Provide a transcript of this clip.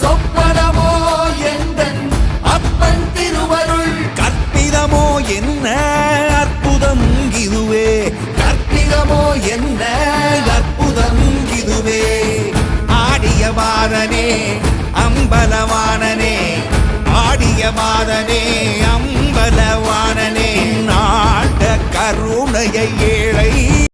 சொப்பனமோ எந்தன் அப்பன் திருவருள்? கற்பிதமோ என்ன அற்புதம் இதுவே? கற்பிதமோ என்ன அற்புதம் இதுவே? ஆடிய பாதனே அம்பலவானனே ஆடிய பாதனே அம்பலவானனே நாட்ட கருணையை ஏழை